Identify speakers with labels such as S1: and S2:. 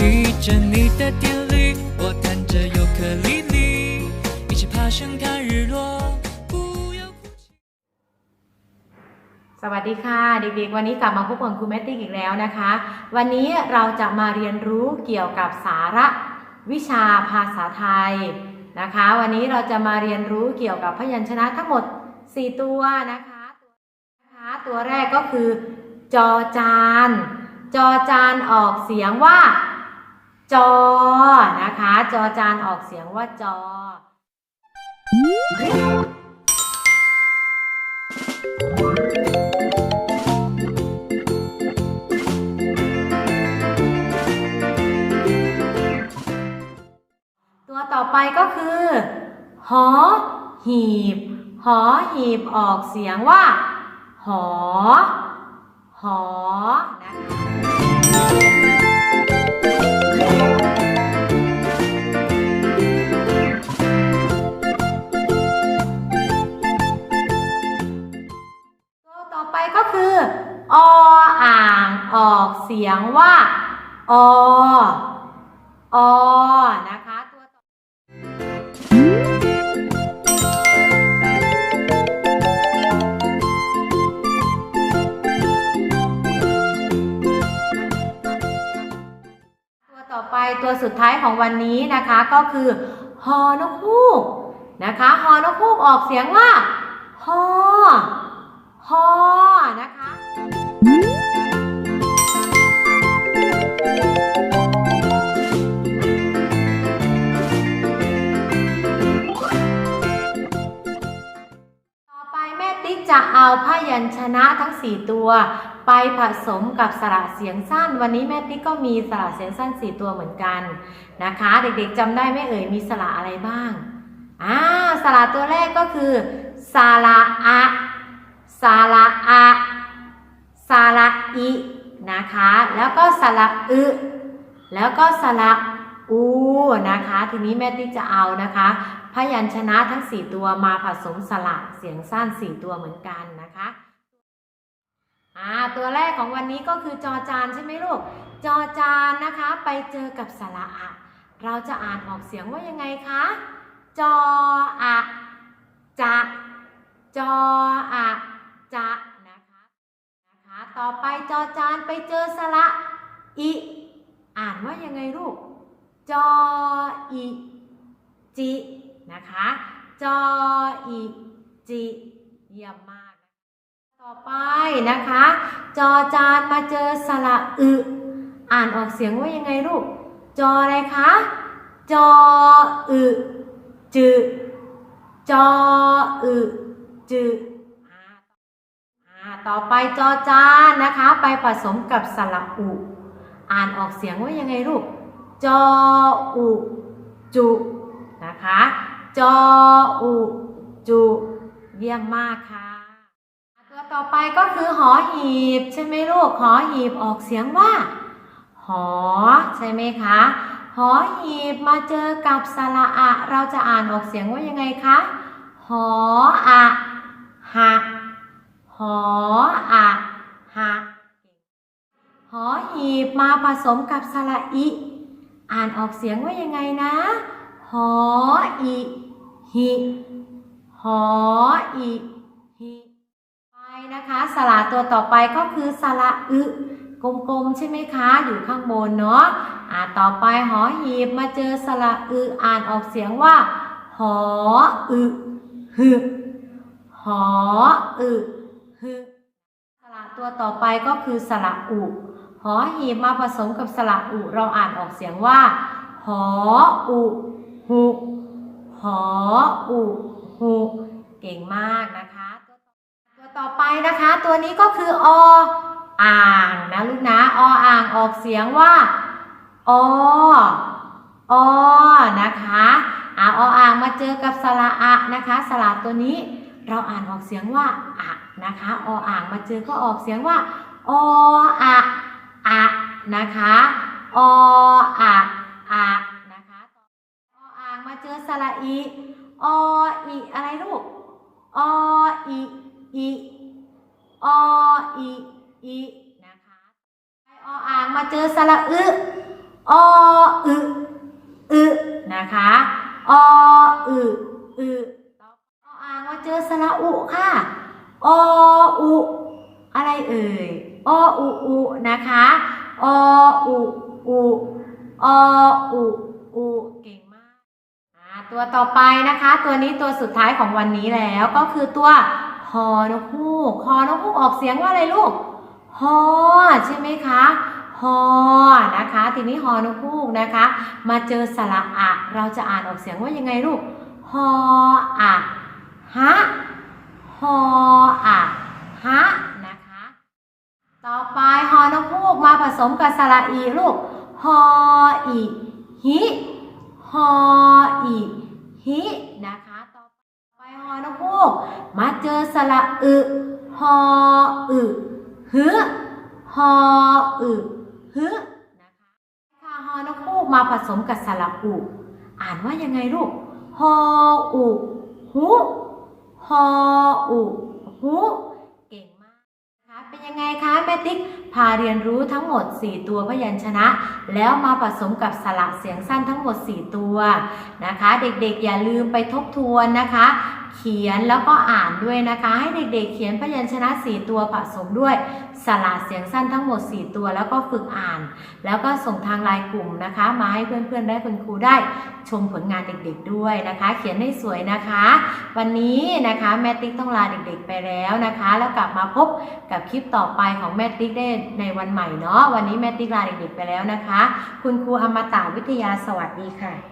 S1: 骑着你的电驴，我弹着尤克里里，一起爬山看日落。不要哭泣。
S2: สวัสดีค่ะ เด็กๆ วันนี้กลับมาพบกับครูแมตติกอีกแล้วนะคะ วันนี้เราจะมาเรียนรู้เกี่ยวกับสาระวิชาภาษาไทยนะคะ วันนี้เราจะมาเรียนรู้เกี่ยวกับพยัญชนะทั้งหมด 4 ตัวนะคะนะคะ ตัวแรกก็คือ จอจาน จอจานออกเสียงว่า จอนะคะ จอจานออกเสียงว่าจอ ตัวต่อไปก็คือ หอ หีบ หอหีบออกเสียงว่า หอ หอนะคะ ออ่างออกเสียงว่าอออนะคะตัวต่อตัวต่อไปตัวสุดท้ายของวันนี้นะคะก็คือฮอนกฮูกนะคะฮอนกฮูกออกเสียงว่าฮอฮอนะคะ จะเอาพยัญชนะทั้ง 4 ตัว ไปผสมกับสระเสียงสั้น วันนี้แม่ติ๊กก็มีสระเสียงสั้น 4 ตัวเหมือนกันนะคะ เด็กๆจำได้ไหมเอ่ยมีสระอะไรบ้างอ่าสระตัวแรกก็คือสระอะสระอะสระอินะคะ แล้วก็สระอึ แล้วก็สระ อูนะคะ ทีนี้แม่ติ๊กจะเอานะคะ พยัญชนะทั้ง 4 ตัวมาผสมสระเสียงสั้น 4 ตัวเหมือนกันนะคะอ่าตัวแรกของวันนี้ก็คือจอจานใช่ไหมลูก จอจานนะคะไปเจอกับสระอะเราจะอ่านออกเสียงว่ายังไงคะ จออะจะจออะจะนะคะนะคะ ต่อไปจอจานไปเจอสระอิ อ่านว่ายังไงลูก จออิจินะคะ จออีจิเยี่ยมมาก ต่อไปนะคะ จอจานมาเจอสระอึ อ่านออกเสียงว่ายังไงลูก จออะไรคะ จออึจืจออึจืออาต่อไปจอจานนะคะ ไปผสมกับสระอุ อ่านออกเสียงว่ายังไงลูก จออุจุนะคะจออุจุเยี่ยมมากค่ะ ตัวต่อไปก็คือหอหีบ ใช่ไหมลูกหอหีบออกเสียงว่า หอ ใช่ไหมคะ หอหีบมาเจอกับสระอะ เราจะอ่านออกเสียงว่ายังไงคะหออะหะหออะหะหอหีบมาผสมกับสระอิ อ่านออกเสียงว่ายังไงนะ หออิหิหออิหิไปนะคะสระตัวต่อไปก็คือสระอึกลมๆใช่ไหมคะ อยู่ข้างบนเนาะอ่าต่อไปหอหีบมาเจอสระอึอ่านออกเสียงว่า หออึหึหออึหึสระตัวต่อไปก็คือสระอุ หอหีบมาผสมกับสระอุเราอ่านออกเสียงว่า หออุหุหออุหุเก่งมากนะคะ ตัวต่อไปนะคะ ตัวนี้ก็คือออ่างนะลูกนะออ่างออกเสียงว่าออนะคะอาออ่างมาเจอกับสระอะนะคะสระตัวนี้เราอ่านออกเสียงว่าอะนะคะออ่างมาเจอก็ออกเสียงว่าออะ อะนะคะออะอะนะคะออ่างมาเจอสระอีออีอะไรลูกออีอีออีอีนะคะออ่างมาเจอสระอึออึอึนะคะออึอึออ่างมาเจอสระอุค่ะออุอะไรเอ่ย ออุอุนะคะออุอุออุอุเก่งมากอ่าตัวต่อไปนะคะ ตัวนี้ตัวสุดท้ายของวันนี้แล้วก็คือตัวฮอนกฮูกฮอนกฮูกออกเสียงว่าอะไรลูกฮอใช่ไหมคะฮอนะคะ ทีนี้ฮอนกฮูกนะคะ มาเจอสระอะ เราจะอ่านออกเสียงว่ายังไงลูกฮออะฮะฮออะฮะ ต่อไปฮอนกฮูกมาผสมกับสระอีลูกฮออีฮิฮออีฮินะคะ ต่อไปฮอนกฮูกมาเจอสระอึฮออึฮึฮออึฮึนะคะค่ะฮอนกฮูกมาผสมกับสระอุอ่านว่ายังไงลูกฮออุหุฮออุหุเก่งมาก นะคะ เป็นยังไงคะแม่ติ๊กพาเรียนรู้ทั้งหมด 4 ตัวพยัญชนะ แล้วมาผสมกับสระเสียงสั้นทั้งหมด 4 ตัวนะคะ เด็กๆอย่าลืมไปทบทวนนะคะ เขียนแล้วก็อ่านด้วยนะคะ ให้เด็กๆ เขียนพยัญชนะ 4 ตัวผสมด้วยสระเสียงสั้นทั้งหมด 4 ตัว แล้วก็ฝึกอ่าน แล้วก็ส่งทางไลน์กลุ่มนะคะ มาให้เพื่อนๆได้คุณครูได้ชมผลงานเด็กๆด้วยนะคะ เขียนให้สวยนะคะ วันนี้นะคะแม่ติ๊กต้องลาเด็กๆไปแล้วนะคะ แล้วกลับมาพบกับคลิปต่อไปของแม่ติ๊กได้ในวันใหม่เนาะวันนี้แม่ติ๊กลาเด็กๆไปแล้วนะคะ คุณครูอมตะวิทยาสวัสดีค่ะ